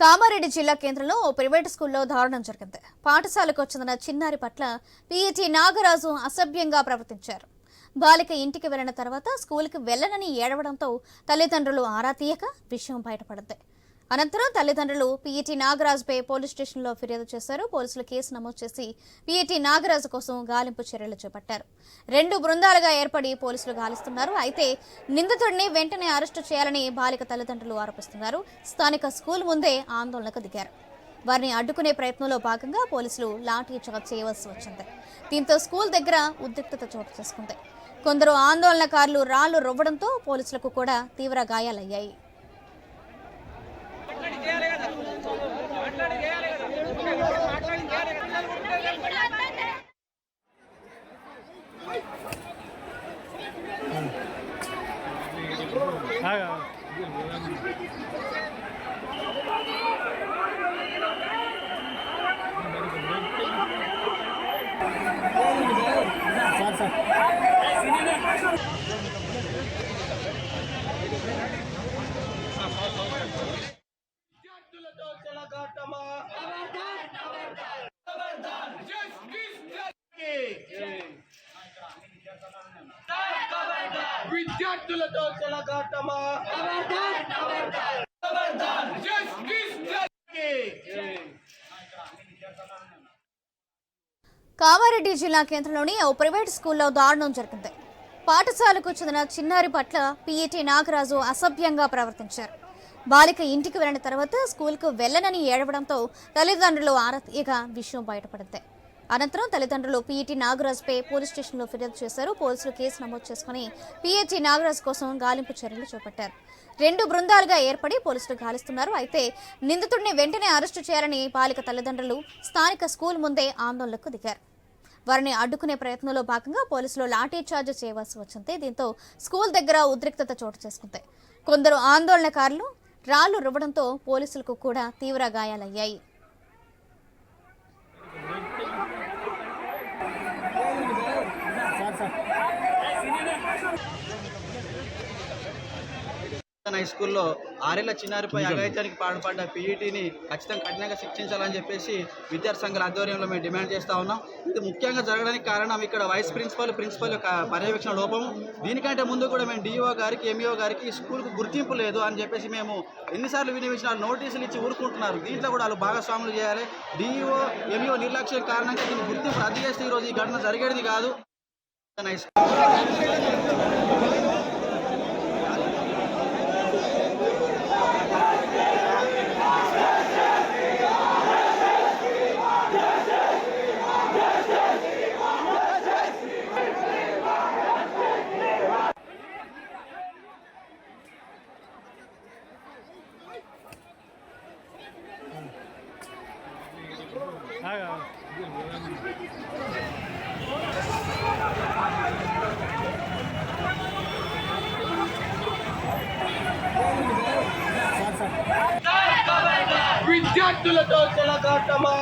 కామారెడ్డి జిల్లా కేంద్రంలో ఓ ప్రైవేటు స్కూల్లో దారుణం జరిగింది. పాఠశాలకు చెందిన చిన్నారి పట్ల పీఈటీ నాగరాజు అసభ్యంగా ప్రవర్తించారు. బాలిక ఇంటికి వెళ్ళిన తర్వాత స్కూల్కి వెళ్ళనని ఏడవడంతో తల్లిదండ్రులు ఆరా తీయక విషయం బయటపడింది. అనంతరం తల్లిదండ్రులు పీఈటీ నాగరాజుపై పోలీస్ స్టేషన్లో ఫిర్యాదు చేశారు. పోలీసులు కేసు నమోదు చేసి పీఈటీ నాగరాజు కోసం గాలింపు చర్యలు చేపట్టారు. రెండు బృందాలుగా ఏర్పడి పోలీసులు గాలిస్తున్నారు. అయితే నిందితుడిని వెంటనే అరెస్టు చేయాలని బాలిక తల్లిదండ్రులు ఆరోపిస్తున్నారు. స్థానిక స్కూల్ ముందే ఆందోళనకు దిగారు. వారిని అడ్డుకునే ప్రయత్నంలో భాగంగా పోలీసులు లాఠీ చార్జ్ చేయవలసి వచ్చింది. దీంతో స్కూల్ దగ్గర ఉద్రిక్తత చోటు చేసుకుంది. కొందరు ఆందోళనకారులు రాళ్ళు రువ్వడంతో పోలీసులకు కూడా తీవ్ర గాయాలయ్యాయి. విద్యార్థులతో చెలగాటమా విద్యార్థులతో చెలగాటమా కామారెడ్డి జిల్లా కేంద్రంలోని ఓ ప్రైవేట్ స్కూల్లో దారుణం జరిగింది. పాఠశాలకు చెందిన చిన్నారి పట్ల పీఈటీ నాగరాజు అసభ్యంగా ప్రవర్తించారు. బాలిక ఇంటికి వెళ్ళిన తర్వాత స్కూల్కు వెళ్ళనని ఏడవడంతో తల్లిదండ్రులు ఆరా తీయగా విషయం బయటపడింది. అనంతరం తల్లిదండ్రులు పీఈటీ నాగరాజుపై పోలీస్ స్టేషన్లో ఫిర్యాదు చేశారు. పోలీసులు కేసు నమోదు చేసుకుని పీఈటీ నాగరాజు కోసం గాలింపు చర్యలు చేపట్టారు. రెండు బృందాలుగా ఏర్పడి పోలీసులు గాలిస్తున్నారు. అయితే నిందితుడిని వెంటనే అరెస్టు చేయాలని బాలిక తల్లిదండ్రులు స్థానిక స్కూల్ ముందే ఆందోళనకు దిగారు. వారిని అడ్డుకునే ప్రయత్నంలో భాగంగా పోలీసులు లాఠీ చార్జ్ చేయవలసి వచ్చింది. దీంతో స్కూల్ దగ్గర ఉద్రిక్తత చోటు చేసుకుంది. కొందరు ఆందోళనకారులు రాళ్ళు రువ్వడంతో పోలీసులకు కూడా తీవ్ర గాయాలయ్యాయి. హై స్కూల్లో ఆరేళ్ళ చిన్నారిపై అఘాయిత్యానికి పాల్పడ్డ పీఈటీని ఖచ్చితంగా కఠినంగా శిక్షించాలని చెప్పేసి విద్యార్థి సంఘాల ఆధ్వర్యంలో మేము డిమాండ్ చేస్తా ఉన్నాం. ఇది ముఖ్యంగా జరగడానికి కారణం ఇక్కడ వైస్ ప్రిన్సిపల్ ప్రిన్సిపల్ యొక్క పర్యవేక్షణ లోపం. దీనికంటే ముందు కూడా మేము డిఓ గారికి ఎంఈఓ గారికి ఈ స్కూల్కు గుర్తింపు లేదు అని చెప్పేసి మేము ఎన్నిసార్లు వినిపించిన నోటీసులు ఇచ్చి ఊరుకుంటున్నారు. దీంట్లో కూడా వాళ్ళు భాగస్వాములు చేయాలి. డిఈఓ ఎంఈఓ నిర్లక్ష్యం కారణంగా దీన్ని గుర్తింపు రద్దు చేస్తే ఈరోజు ఈ ఘటన జరిగేది కాదు. హై స్కూల్ విద్యార్థులతో చెలగాటమా?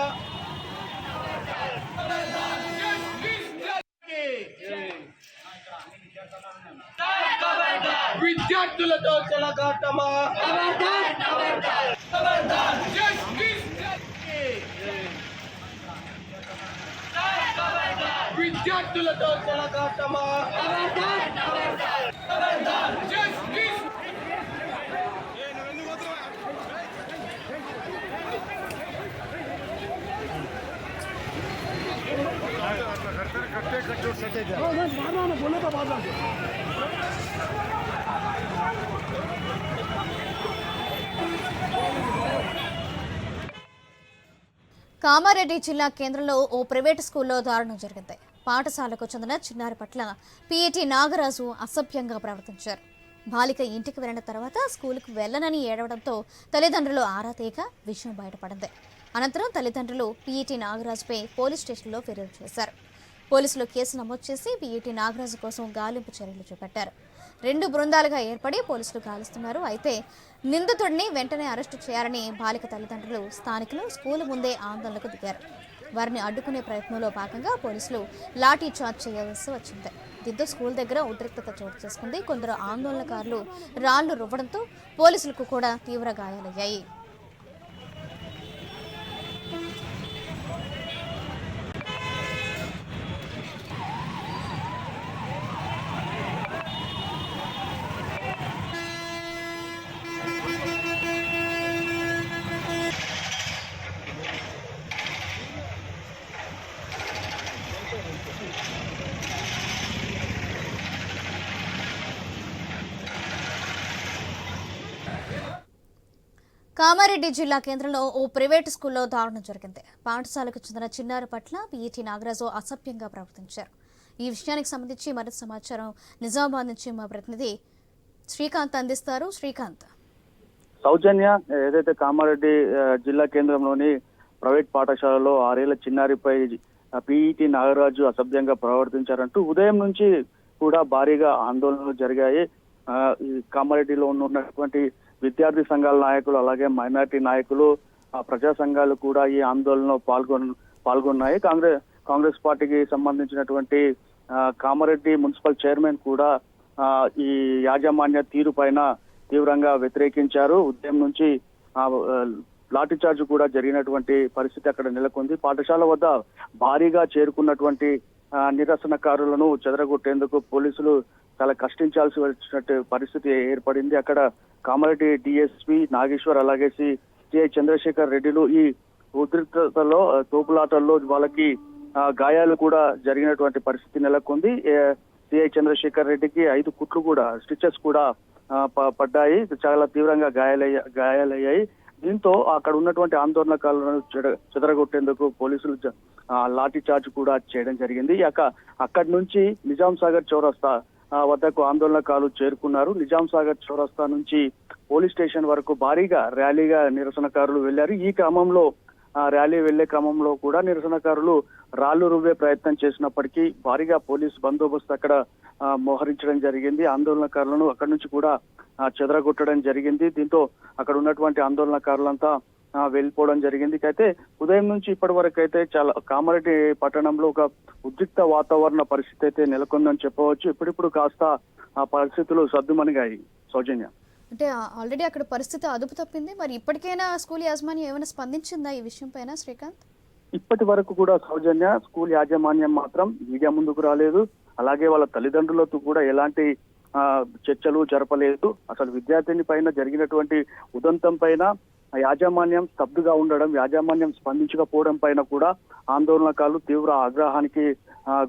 విద్యార్థులతో చెలగాటమా విద్యార్థులతో చెలగాటమా కామారెడ్డి జిల్లా కేంద్రంలో ఓ ప్రైవేటు స్కూల్లో దారుణం జరిగింది. పాఠశాలకు చెందిన చిన్నారి పట్ల పీఏటీ నాగరాజు అసభ్యంగా ప్రవర్తించారు. బాలిక ఇంటికి వెళ్ళిన తర్వాత స్కూల్కు వెళ్ళనని ఏడవడంతో తల్లిదండ్రులు ఆరా తీయక విషయం బయటపడింది. అనంతరం తల్లిదండ్రులు పీఈటీ నాగరాజుపై పోలీస్ స్టేషన్లో ఫిర్యాదు చేశారు. పోలీసులు కేసు నమోదు చేసి పీఈటీ నాగరాజు కోసం గాలింపు చర్యలు చేపట్టారు. రెండు బృందాలుగా ఏర్పడి పోలీసులు గాలిస్తున్నారు. అయితే నిందితుడిని వెంటనే అరెస్టు చేయాలని బాలిక తల్లిదండ్రులు స్థానికులు స్కూల్ ముందే ఆందోళనకు దిగారు. వారిని అడ్డుకునే ప్రయత్నంలో భాగంగా పోలీసులు లాఠీ చార్జ్ చేయాల్సి వచ్చింది. దీంతో స్కూల్ దగ్గర ఉద్రిక్తత చోటు చేసుకుంది. కొందరు ఆందోళనకారులు రాళ్ళు రువ్వడంతో పోలీసులకు కూడా తీవ్ర గాయాలయ్యాయి. కామారెడ్డి జిల్లా కేంద్రంలో ఓ ప్రైవేటు స్కూల్లో దారుణం జరిగింది. పాఠశాలకు చెందిన చిన్నారి పట్ల పీఈటీ నాగరాజు అసభ్యంగా ప్రవర్తించారు. ఈ విషయానికి సంబంధించి మరింత సమాచారం నిజామాబాద్ నుంచి మా ప్రతినిధి శ్రీకాంత్ అందిస్తారు. శ్రీకాంత్. సౌజన్య ఏదైతే కామారెడ్డి జిల్లా కేంద్రంలోని ప్రైవేట్ పాఠశాలలో ఆరేళ్ళ చిన్నారిపై పీఈటీ నాగరాజు అసభ్యంగా ప్రవర్తించారంటూ ఉదయం నుంచి కూడా భారీగా ఆందోళనలు జరిగాయి. కామారెడ్డిలో ఉన్నటువంటి విద్యార్థి సంఘాల నాయకులు అలాగే మైనార్టీ నాయకులు ఆ, ప్రజా సంఘాలు కూడా ఈ ఆందోళనలో పాల్గొన్ పాల్గొన్నాయి. కాంగ్రెస్ కాంగ్రెస్ పార్టీకి సంబంధించినటువంటి కామారెడ్డి మున్సిపల్ చైర్మన్ కూడా ఈ యాజమాన్య తీరు పైన తీవ్రంగా వ్యతిరేకించారు. ఉదయం నుంచి లాఠీ చార్జ్ కూడా జరిగినటువంటి పరిస్థితి అక్కడ నెలకొంది. పాఠశాల వద్ద భారీగా చేరుకున్నటువంటి నిరసనకారులను చెదరగొట్టేందుకు పోలీసులు చాలా కష్టించాల్సి వచ్చినట్టు పరిస్థితి ఏర్పడింది. అక్కడ కామారెడ్డి డిఎస్పి నాగేశ్వర్ అలాగే సిఐ చంద్రశేఖర్ రెడ్డిలు ఈ ఉద్రిక్తతలో తోపులాటల్లో వాళ్ళకి గాయాలు కూడా జరిగినటువంటి పరిస్థితి నెలకొంది. సిఐ చంద్రశేఖర్ రెడ్డికి ఐదు కుట్లు కూడా స్టిచెస్ కూడా పడ్డాయి. చాలా తీవ్రంగా గాయాలయ్యా గాయాలయ్యాయి. దీంతో అక్కడ ఉన్నటువంటి ఆందోళనకారులను చెడ- చెదరగొట్టేందుకు పోలీసులు లాఠీ చార్జ్ కూడా చేయడం జరిగింది. అక్క అక్కడి నుంచి నిజాం సాగర్ చౌరస్తా వద్దకు ఆందోళనకారులు చేరుకున్నారు. నిజాం సాగర్ చౌరస్తా నుంచి పోలీస్ స్టేషన్ వరకు భారీగా ర్యాలీగా నిరసనకారులు వెళ్ళారు. ఈ క్రమంలో ఆ ర్యాలీ వెళ్ళే క్రమంలో కూడా నిరసనకారులు రాళ్ళు రువ్వే ప్రయత్నం చేసినప్పటికీ భారీగా పోలీస్ బందోబస్తు అక్కడ మోహరించడం జరిగింది. ఆందోళనకారులను అక్కడి నుంచి కూడా చెదరగొట్టడం జరిగింది. దీంతో అక్కడ ఉన్నటువంటి ఆందోళనకారులంతా వెళ్ళిపోవడం జరిగింది. అయితే ఉదయం నుంచి ఇప్పటి వరకు అయితే చాలా కామారెడ్డి పట్టణంలో ఒక ఉద్రిక్త వాతావరణ పరిస్థితి అయితే నెలకొందని చెప్పవచ్చు. ఇప్పుడిప్పుడు కాస్త ఆ పరిస్థితులు సర్దుమణిగాయి సౌజన్య. అంటే ఆల్రెడీ అక్కడ పరిస్థితి అదుపు తప్పింది. మరి ఇప్పటికైనా స్కూల్ యాజమాన్యం ఏమైనా స్పందించిందా ఈ విషయం పైన శ్రీకాంత్? ఇప్పటి వరకు కూడా సౌజన్య స్కూల్ యాజమాన్యం మాత్రం మీడియా ముందుకు రాలేదు. అలాగే వాళ్ళ తల్లిదండ్రులతో కూడా ఎలాంటి చర్చలు జరపలేదు. అసలు విద్యార్థిని పైన జరిగినటువంటి ఉదంతం పైన యాజమాన్యం స్తబ్దుగా ఉండడం యాజమాన్యం స్పందించకపోవడం పైన కూడా ఆందోళనకారులు తీవ్ర ఆగ్రహానికి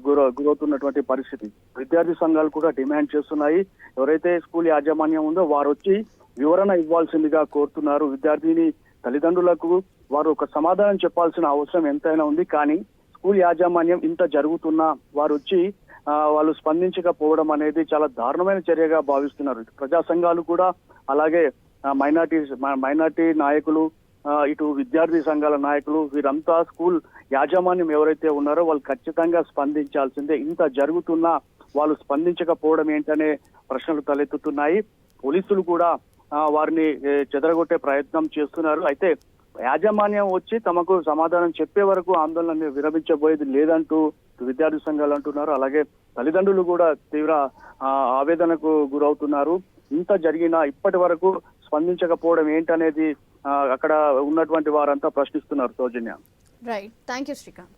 గుర గురవుతున్నటువంటి పరిస్థితి. విద్యార్థి సంఘాలు కూడా డిమాండ్ చేస్తున్నాయి. ఎవరైతే స్కూల్ యాజమాన్యం ఉందో వారు వచ్చి వివరణ ఇవ్వాల్సిందిగా కోరుతున్నారు. విద్యార్థిని తల్లిదండ్రులకు వారు ఒక సమాధానం చెప్పాల్సిన అవసరం ఎంతైనా ఉంది. కానీ స్కూల్ యాజమాన్యం ఇంత జరుగుతున్నా వారు వచ్చి వాళ్ళు స్పందించకపోవడం అనేది చాలా దారుణమైన చర్యగా భావిస్తున్నారు. ప్రజా సంఘాలు కూడా అలాగే మైనార్టీ మైనార్టీ నాయకులు ఇటు విద్యార్థి సంఘాల నాయకులు వీరంతా స్కూల్ యాజమాన్యం ఎవరైతే ఉన్నారో వాళ్ళు ఖచ్చితంగా స్పందించాల్సిందే. ఇంత జరుగుతున్నా వాళ్ళు స్పందించకపోవడం ఏంటనే ప్రశ్నలు తలెత్తుతున్నాయి. పోలీసులు కూడా వారిని చెదరగొట్టే ప్రయత్నం చేస్తున్నారు. అయితే యాజమాన్యం వచ్చి తమకు సమాధానం చెప్పే వరకు ఆందోళన విరమించబోయేది లేదంటూ విద్యార్థి సంఘాలు అంటున్నారు. అలాగే తల్లిదండ్రులు కూడా తీవ్ర ఆవేదనకు గురవుతున్నారు. ఇంత జరిగినా ఇప్పటి వరకు స్పందించకపోవడం ఏంటనేది ఆ, అక్కడ ఉన్నటువంటి వారంతా ప్రశ్నిస్తున్నారు Soujanya. Right thank you Srikanth